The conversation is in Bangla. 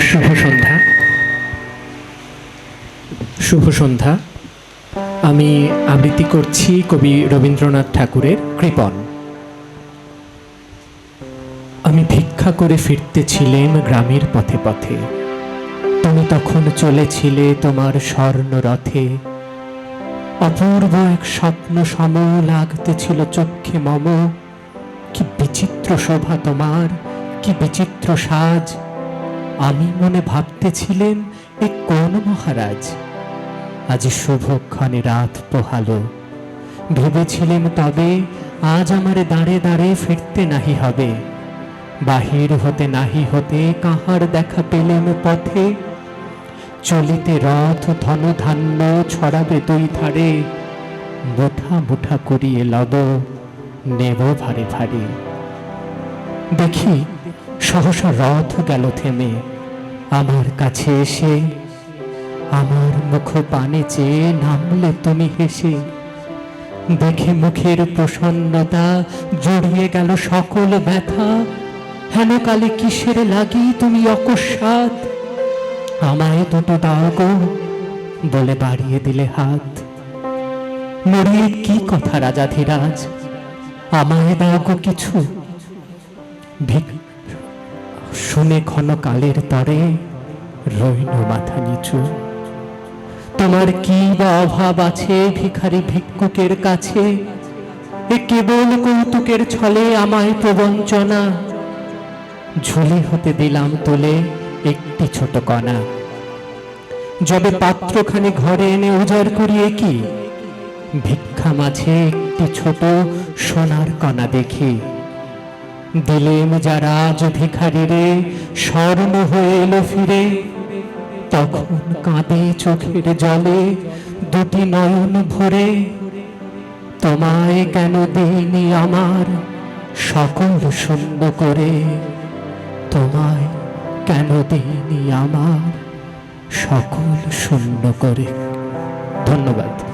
শুভ সন্ধ্যা। শুভ সন্ধ্যা। আমি আবৃত্তি করছি কবি রবীন্দ্রনাথ ঠাকুরের কৃপণ আমি ভিক্ষা করে ফিরতেছিলেম গ্রামের পথে পথে। তুমি তখন চলেছিলে তোমার স্বর্ণ রথে অপূর্ব এক স্বপ্ন সম লাগতেছিল চক্ষে মম। কি বিচিত্র শোভা তোমার, কি বিচিত্র সাজ। আমি মনে ভাবতেছিলেন, এ কোন মহারাজ? আজ শুভক্ষণে রাত পোহালো। ভেবেছিলেন তবে আজ আমারে দাঁড়ে দাঁড়ে ফিরতে নাহি হবে। বাহির হতে নাহি হতে কাহার দেখা পেলেন পথে? চলিতে রথ ধন ধান্য ছড়াবে দুই ধারে। মুঠা মুঠা করিয়ে লব, নেব ভারে ভারে। দেখি, সহসা রথ গেল থেমে। আমার কাছে এসে, আমার মুখ পানে চেয়ে নামলে তুমি হেসে। দেখে মুখের প্রসন্নতা জড়িয়ে গেল সকল ব্যথা। হেন কালে কিসের লাগি তুমি অকস্মাৎ? আমায় দুটো দাও গো, বলে বাড়িয়ে দিলে হাত। মরিয়ে কি কথা রাজা ধীরাজ? আমায় দাও গো কিছু। শুনে ক্ষণকালের তরে রইল মাথা নিচু। তোমার কি বা অভাব আছে ভিখারি ভিক্ষুকের কাছে? এ কেবল কৌতুকের ছলে আমায় প্রবঞ্চনা। ঝুলি হতে দিলাম তোলে একটি ছোট কণা। যবে পাত্রখানি ঘরে এনে উজাড় করিয়ে কি? ভিক্ষা মাঝে একটি ছোট সোনার কণা দেখি। দিলেম যারা আজ ভিখারিরে, স্বর্ণ হয়ে এলো ফিরে। তখন কাঁদে চোখের জলে দুটি নয়ন ভরে। তোমায় কেন দিইনি আমার সকল শূন্য করে? তোমায় কেন তিনি আমার সকল শূন্য করে? ধন্যবাদ।